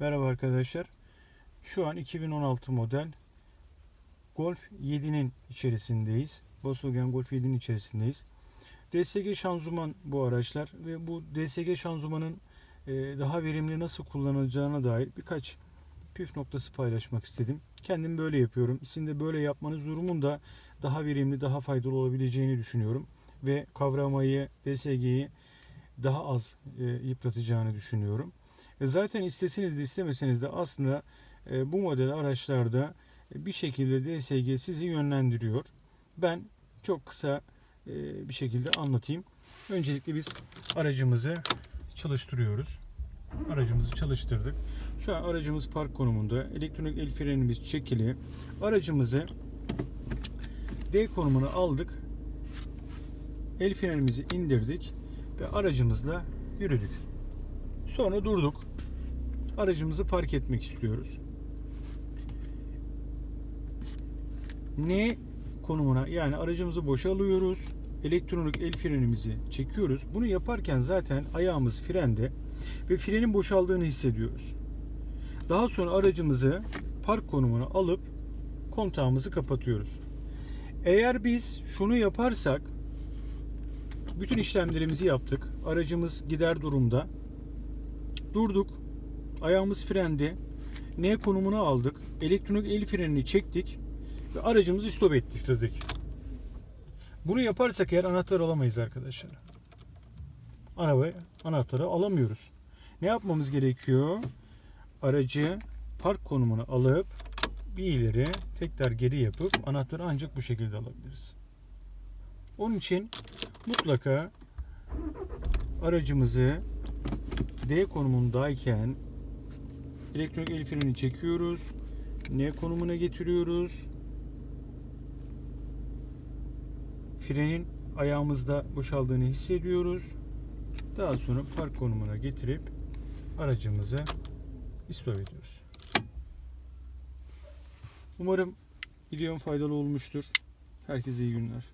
Merhaba arkadaşlar. Şu an 2016 model Golf 7'nin içerisindeyiz. Volkswagen Golf 7'nin içerisindeyiz. DSG şanzıman bu araçlar ve bu DSG şanzımanın e, daha verimli nasıl kullanılacağına dair birkaç püf noktası paylaşmak istedim. Kendim böyle yapıyorum. Sizin de böyle yapmanız durumunda daha verimli, daha faydalı olabileceğini düşünüyorum. Ve kavramayı, DSG'yi daha az e, yıpratacağını düşünüyorum. E, Zaten isteseniz de istemeseniz de aslında e, bu model araçlarda e, bir şekilde DSG sizi yönlendiriyor. Ben çok kısa bir şekilde anlatayım. Öncelikle biz aracımızı çalıştırıyoruz. Aracımızı çalıştırdık. Şu an aracımız park konumunda. Elektronik el frenimiz çekili. Aracımızı D konumuna aldık. El frenimizi indirdik ve aracımızla yürüdük. Sonra durduk. Aracımızı park etmek istiyoruz. N konumuna yani aracımızı boşa alıyoruz. Elektronik el frenimizi çekiyoruz. Bunu yaparken zaten ayağımız frende ve frenin boşaldığını hissediyoruz. Daha sonra aracımızı park konumuna alıp kontağımızı kapatıyoruz. Eğer biz şunu yaparsak bütün işlemlerimizi yaptık. Aracımız gider durumda. Durduk. Ayağımız frende. N konumuna aldık. Elektronik el frenini çektik ve aracımızı stop ettirdik. Bunu yaparsak eğer anahtar alamayız arkadaşlar. Araba anahtarı alamıyoruz. Ne yapmamız gerekiyor? Aracı park konumuna alıp bir ileri tekrar geri yapıp anahtarı ancak bu şekilde alabiliriz. Onun için mutlaka aracımızı D konumundayken elektronik el freni çekiyoruz. N konumuna getiriyoruz. Frenin ayağımızda boşaldığını hissediyoruz. Daha sonra park konumuna getirip aracımızı istop ediyoruz. Umarım videom faydalı olmuştur. Herkese iyi günler.